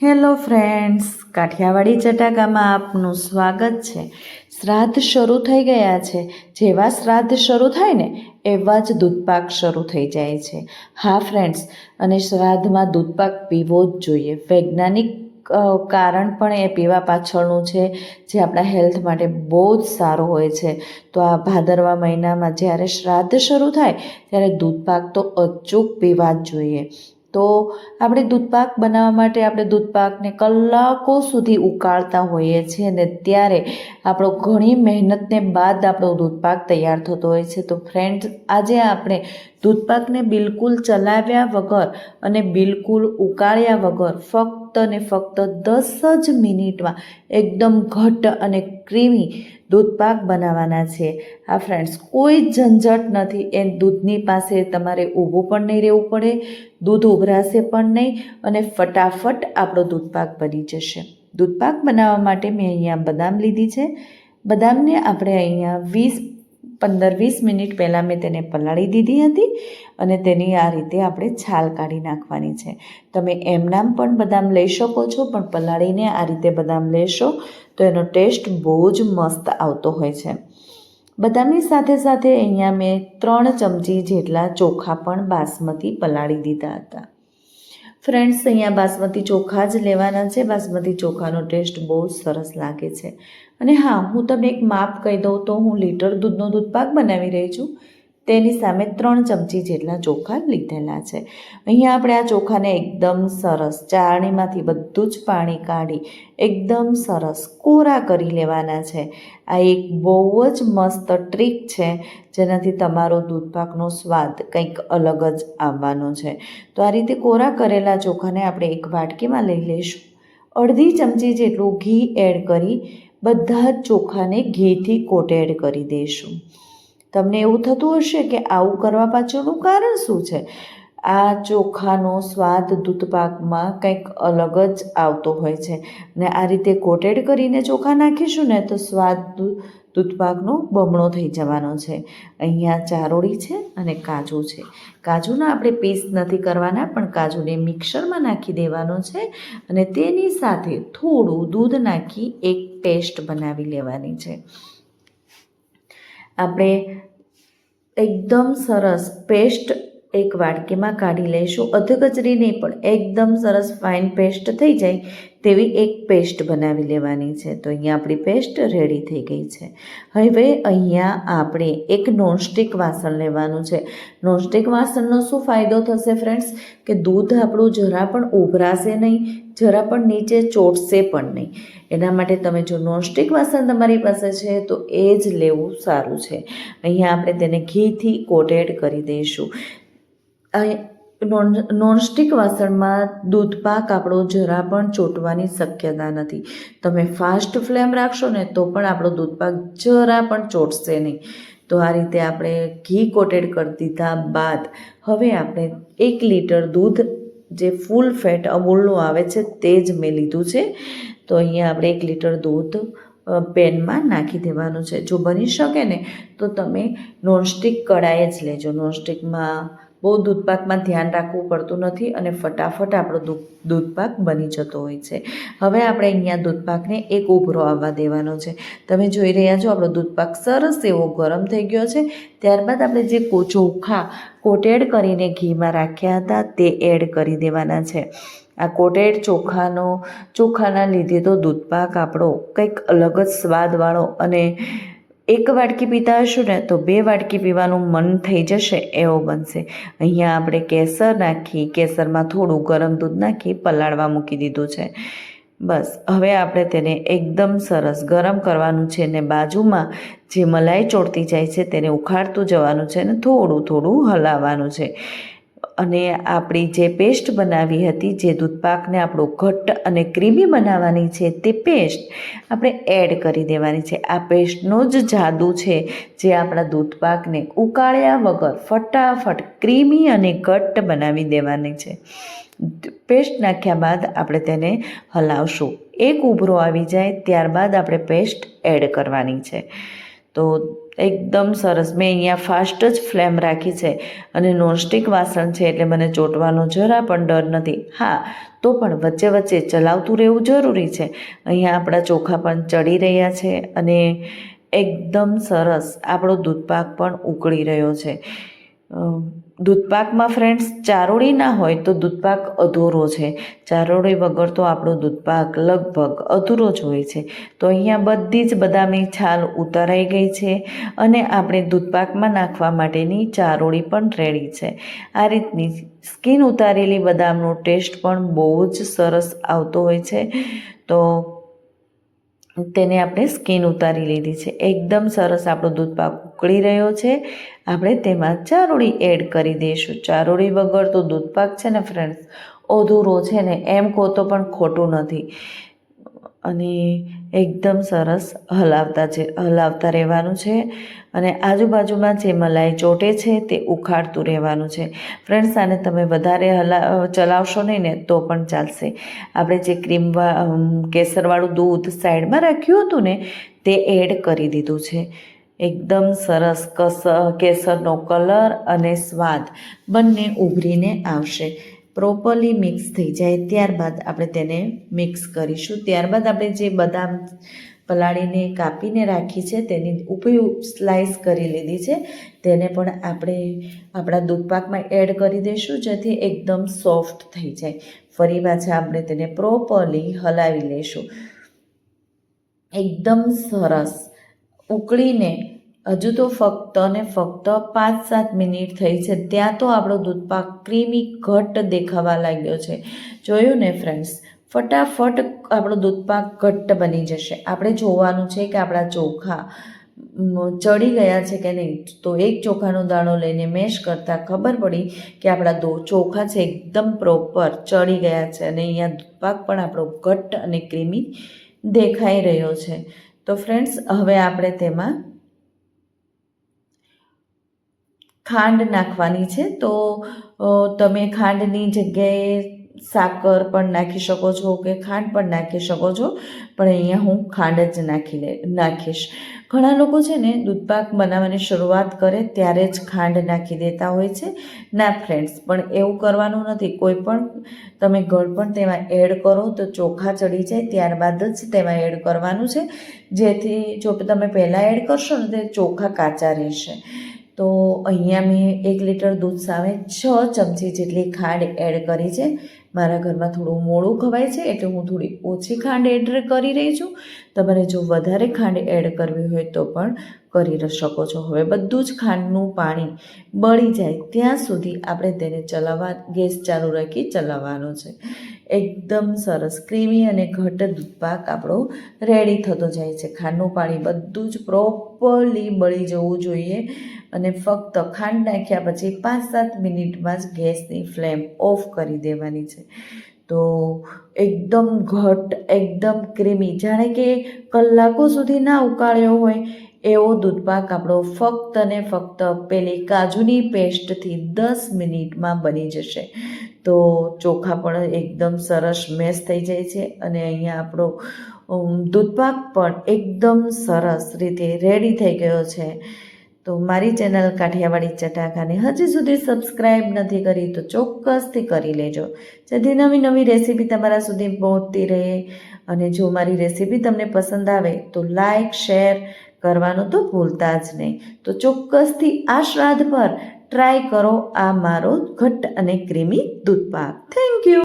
Hello friends, Kathiawadi ચટાકામાં આપનું સ્વાગત છે. શ્રાદ્ધ શરૂ થઈ ગયા છે. જેવા શ્રાદ્ધ શરૂ થાય ને, એવા જ દૂધપાક શરૂ થઈ જાય છે. હા ફ્રેન્ડ્સ, અને શ્રાદ્ધમાં દૂધપાક પીવો જ જોઈએ. વૈજ્ઞાનિક કારણ પણ એ પીવા પાછળનું છે જે આપણા હેલ્થ માટે બહુ જ સારું હોય છે. તો આ ભાદરવા મહિનામાં જ્યારે શ્રાદ્ધ શરૂ થાય, ત્યારે દૂધપાક તો અચૂક પીવા જ જોઈએ. તો આપણે દૂધપાક બનાવવા માટે આપણે દૂધપાકને કલાકો સુધી ઉકાળતા હોઈએ છીએ અને ત્યારે આપણો ઘણી મહેનતને બાદ આપણો દૂધપાક તૈયાર થતો હોય છે. તો ફ્રેન્ડ્સ આજે આપણે દૂધપાકને બિલકુલ ચલાવ્યા વગર અને બિલકુલ ઉકાળ્યા વગર ફક્ત ને ફક્ત દસ જ મિનિટમાં એકદમ ઘટ્ટ અને ક્રીમી દૂધપાક બનાવવાના છે. આ ફ્રેન્ડ્સ કોઈ ઝંઝટ નથી. એ દૂધની પાસે તમારે ઊભું પણ નહીં રહેવું પડે, દૂધ ઉભરાશે પણ નહીં અને ફટાફટ આપણો દૂધપાક બની જશે. દૂધપાક બનાવવા માટે મેં અહીંયા બદામ લીધી છે. બદામને આપણે અહીંયા વીસ પંદર વીસ મિનિટ પહેલાં મેં તેને પલાળી દીધી હતી અને તેની આ રીતે આપણે છાલ કાઢી નાખવાની છે. તમે એમનામ પણ બદામ લઈ શકો છો, પણ પલાળીને આ રીતે બદામ લેશો તો એનો ટેસ્ટ બહુ જ મસ્ત આવતો હોય છે. બદામની સાથે સાથે અહીંયા મેં ત્રણ ચમચી જેટલા ચોખા પણ બાસમતી પલાળી દીધા હતા. ફ્રેન્ડ્સ, અહીંયા બાસમતી ચોખા જ લેવાના છે. બાસમતી ચોખાનો ટેસ્ટ બહુ સરસ લાગે છે. અને હા, હું તમને એક માપ કહી દઉં તો હું લીટર દૂધનો દૂધપાક બનાવી રહી છું. તેની સામે ત્રણ ચમચી જેટલા ચોખા લીધેલા છે. અહીંયા આપણે આ ચોખાને એકદમ સરસ ચારણીમાંથી બધું જ પાણી કાઢી એકદમ સરસ કોરા કરી લેવાના છે. આ એક બહુ જ મસ્ત ટ્રીક છે, જેનાથી તમારો દૂધપાકનો સ્વાદ કંઈક અલગ જ આવવાનો છે. તો આ રીતે કોરા કરેલા ચોખાને આપણે એક વાટકીમાં લઈ લઈશું. અડધી ચમચી જેટલું ઘી એડ કરી બધા જ ચોખાને ઘીથી કોટેડ કરી દઈશું તમને એવું થતું હશે કે આવું કરવા પાછળનું કારણ શું છે? આ ચોખાનો સ્વાદ દૂધપાકમાં કંઈક અલગ જ આવતો હોય છે. ને આ રીતે કોટેડ કરીને ચોખા નાખીશું ને તો સ્વાદ દૂધપાકનો બમણો થઈ જવાનો છે. અહીંયા ચારોળી છે અને કાજુ છે. કાજુના આપણે પીસ નથી કરવાના, પણ કાજુને મિક્સરમાં નાખી દેવાનો છે અને તેની સાથે થોડું દૂધ નાખી એક પેસ્ટ બનાવી લેવાની છે. આપણે એકદમ સરસ પેસ્ટ એક વાટકીમાં કાઢી લઈશું. અધકચરી નહીં પણ એકદમ સરસ ફાઇન પેસ્ટ થઈ જાય તેવી એક પેસ્ટ બનાવી લેવાની છે. તો અહીંયા આપણી પેસ્ટ રેડી થઈ ગઈ છે. હવે અહીંયા આપણે એક નોનસ્ટિક વાસણ લેવાનું છે. નોનસ્ટિક વાસણનો શું ફાયદો થશે ફ્રેન્ડ્સ કે દૂધ આપણું જરા પણ ઉભરાશે નહીં, જરા પણ નીચે ચોટશે પણ નહીં. એના માટે તમે જો નોનસ્ટિક વાસણ તમારી પાસે છે તો એ જ લેવું સારું છે. અહીંયા આપણે તેને ઘીથી કોટેડ કરી દઈશું. નોન, નોનસ્ટિક વાસણમાં દૂધપાક આપણો જરા પણ ચોંટવાની શક્યતા નથી. તમે ફાસ્ટ ફ્લેમ રાખશો ને તો પણ આપણો દૂધપાક જરા પણ ચોંટશે નહીં. તો આ રીતે આપણે ઘી કોટેડ કરી દીધા બાદ હવે આપણે એક લીટર દૂધ, જે ફૂલ ફેટ અમૂલનું આવે છે તે જ મેં લીધું છે. તો અહીંયા આપણે એક લીટર દૂધ પેનમાં નાખી દેવાનું છે. જો બની શકે ને તો તમે નોનસ્ટિક કડાઈ જ લેજો. નોનસ્ટિકમાં બહુ દૂધપાકમાં ધ્યાન રાખવું પડતું નથી અને ફટાફટ આપણો દૂધ, દૂધપાક બની જતો હોય છે. હવે આપણે અહીંયા દૂધપાકને એક ઉભરો આવવા દેવાનો છે. તમે જોઈ રહ્યા છો, આપણો દૂધપાક સરસ એવો ગરમ થઈ ગયો છે. ત્યારબાદ આપણે જે ચોખા કોટેડ કરીને ઘીમાં રાખ્યા હતા, તે એડ કરી દેવાના છે. આ કોટેડ ચોખાનો, ચોખાના લીધે તો દૂધપાક આપણો કંઈક અલગ જ સ્વાદવાળો અને એક વાટકી પીતા હશું ને, તો બે વાટકી પીવાનું મન થઈ જશે, એવો બનશે. અહીંયા આપણે કેસર નાખી, કેસરમાં થોડું ગરમ દૂધ નાખી, પલાળવા મૂકી દીધું છે. બસ, હવે આપણે તેને એકદમ સરસ ગરમ કરવાનું છે ને બાજુમાં જે મલાઈ ચોળતી જાય છે, તેને ઉખાડતું જવાનું છે ને થોડું થોડું હલાવવાનું છે. અને આપણી જે પેસ્ટ બનાવી હતી, જે દૂધપાકને આપણો ઘટ્ટ અને ક્રીમી બનાવવાની છે, તે પેસ્ટ આપણે એડ કરી દેવાની છે. આ પેસ્ટનો જ જાદુ છે જે આપણા દૂધપાકને ઉકાળ્યા વગર ફટાફટ ક્રીમી અને ઘટ્ટ બનાવી દેવાની છે. પેસ્ટ નાખ્યા બાદ આપણે તેને હલાવશું. એક ઉભરો આવી જાય, ત્યારબાદ આપણે પેસ્ટ એડ કરવાની છે. તો એકદમ સરસ. મેં અહીંયા ફાસ્ટ જ ફ્લેમ રાખી છે અને નોનસ્ટિક વાસણ છે એટલે મને ચોંટવાનો જરા પણ ડર નથી. હા, તો પણ વચ્ચે વચ્ચે ચલાવતું રહેવું જરૂરી છે. અહીંયા આપણા ચોખા પણ ચડી રહ્યા છે અને એકદમ સરસ આપણો દૂધપાક પણ ઉકળી રહ્યો છે. દૂધપાકમાં ફ્રેન્ડ્સ ચારોળી ના હોય તો દૂધપાક અધૂરો છે. ચારોળી વગર તો આપણો દૂધપાક લગભગ અધૂરો જ હોય છે. તો અહીંયા બધી જ બદામની છાલ ઉતારાઈ ગઈ છે અને આપણે દૂધપાકમાં નાખવા માટેની ચારોળી પણ રેડી છે. આ રીતની સ્કિન ઉતારેલી બદામનો ટેસ્ટ પણ બહુ જ સરસ આવતો હોય છે. તો તેને આપણે સ્કીન ઉતારી લીધી છે. એકદમ સરસ આપણો દૂધપાક ઉકળી રહ્યો છે. આપણે તેમાં ચારોળી એડ કરી દઈશું. ચારોળી વગર તો દૂધપાક છે ને ફ્રેન્ડ્સ અધૂરો છે ને એમ કહો તો પણ ખોટું નથી. અને એકદમ સરસ હલાવતા છે, હલાવતા રહેવાનું છે અને આજુબાજુમાં જે મલાઈ ચોટે છે તે ઉખાડતું રહેવાનું છે. ફ્રેન્ડ્સ આને તમે વધારે હલા, ચલાવશો નહીં ને તો પણ ચાલશે. આપણે જે ક્રીમ કેસરવાળું દૂધ સાઈડમાં રાખ્યું હતું ને તે એડ કરી દીધું છે. એકદમ સરસ કસ કેસરનો કલર અને સ્વાદ બંને ઉભરીને આવશે. પ્રોપરલી મિક્સ થઈ જાય ત્યારબાદ આપણે તેને મિક્સ કરીશું. ત્યારબાદ આપણે જે બદામ પલાળીને કાપીને રાખી છે, તેની ઉપરી સ્લાઈસ કરી લીધી છે, તેને પણ આપણે આપણા દૂધપાકમાં એડ કરી દઈશું, જેથી એકદમ સોફ્ટ થઈ જાય. ફરી પાછા આપણે તેને પ્રોપરલી હલાવી લઈશું. એકદમ સરસ. ઉકળીને હજુ તો ફક્ત ને ફક્ત પાંચ સાત મિનિટ થઈ છે. ત્યાં તો આપણો દૂધપાક ક્રીમી ઘટ્ટ દેખાવા લાગ્યો છે. જોયું ને ફ્રેન્ડ્સ ફટાફટ આપણો દૂધપાક ઘટ્ટ બની જશે. આપણે જોવાનું છે કે આપણા ચોખા ચડી ગયા છે કે નહીં? તો એક ચોખાનો દાણો લઈને મેશ કરતાં ખબર પડી કે આપણા દો, ચોખા છે એકદમ પ્રોપર ચડી ગયા છે અને અહીંયા દૂધપાક પણ આપણો ઘટ્ટ અને ક્રીમી દેખાઈ રહ્યો છે. તો ફ્રેન્ડ્સ હવે આપણે તેમાં ખાંડ નાખવાની છે. તો તમે ખાંડની જગ્યાએ સાકર પણ નાખી શકો છો કે ખાંડ પણ નાખી શકો છો. પણ અહીંયા હું ખાંડ જ નાખી લે, નાખીશ. ઘણા લોકો છે ને દૂધપાક બનાવવાની શરૂઆત કરે ત્યારે જ ખાંડ નાખી દેતા હોય છે. ના ફ્રેન્ડ્સ પણ એવું કરવાનું નથી. કોઈ પણ, તમે ઘર પણ તેમાં એડ કરો તો ચોખા ચડી જાય. ત્યારબાદ જ તેમાં એડ કરવાનું છે. જેથી જો તમે પહેલાં એડ કરશો ને તે ચોખા કાચા રહેશે. તો અહીંયા મેં એક લીટર દૂધ સામે છ ચમચી જેટલી ખાંડ એડ કરી છે. મારા ઘરમાં થોડું મોડું ખવાય છે એટલે હું થોડી ઓછી ખાંડ એડ કરી રહી છું. તમારે જો વધારે ખાંડ એડ કરવી હોય તો પણ કરી શકો છો. હવે બધું જ ખાંડનું પાણી બળી જાય. ત્યાં સુધી આપણે તેને ચલાવવા, ગેસ ચાલુ રાખી ચલાવવાનો છે. એકદમ સરસ, ક્રીમી અને ઘટ દૂધપાક આપણો રેડી થતો જાય છે. ખાંડનું પાણી બધું જ પ્રોપરલી બળી જવું જોઈએ અને ફક્ત ખાંડ નાખ્યા પછી પાંચ સાત મિનિટમાં જ ગેસની ફ્લેમ ઓફ કરી દેવાની છે. તો એકદમ ઘટ એકદમ ક્રીમી, જાણે કે કલાકો સુધી ના ઉકાળ્યો હોય એવો દૂધપાક આપણો ફક્ત ને ફક્ત પેલી કાજુની પેસ્ટથી દસ મિનિટમાં બની જશે. તો ચોખા પણ એકદમ સરસ મેશ થઈ જાય છે અને અહીંયા આપણો દૂધપાક પણ એકદમ સરસ રીતે રેડી થઈ ગયો છે. તો મારી ચેનલ કાઠિયાવાડી ચટાકાને હજી સુધી સબસ્ક્રાઈબ નથી કરી તો ચોક્કસથી કરી લેજો. જેથી નવી નવી રેસીપી તમારા સુધી પહોંચતી રહે અને જો મારી રેસીપી તમને પસંદ આવે તો લાઈક શેર કરવાનું તો ભૂલતા જ નહીં. તો ચોક્કસથી આ શ્રાદ્ધ પર ટ્રાય કરો આ મારો ઘટ્ટ અને ક્રીમી દૂધપાક. Thank you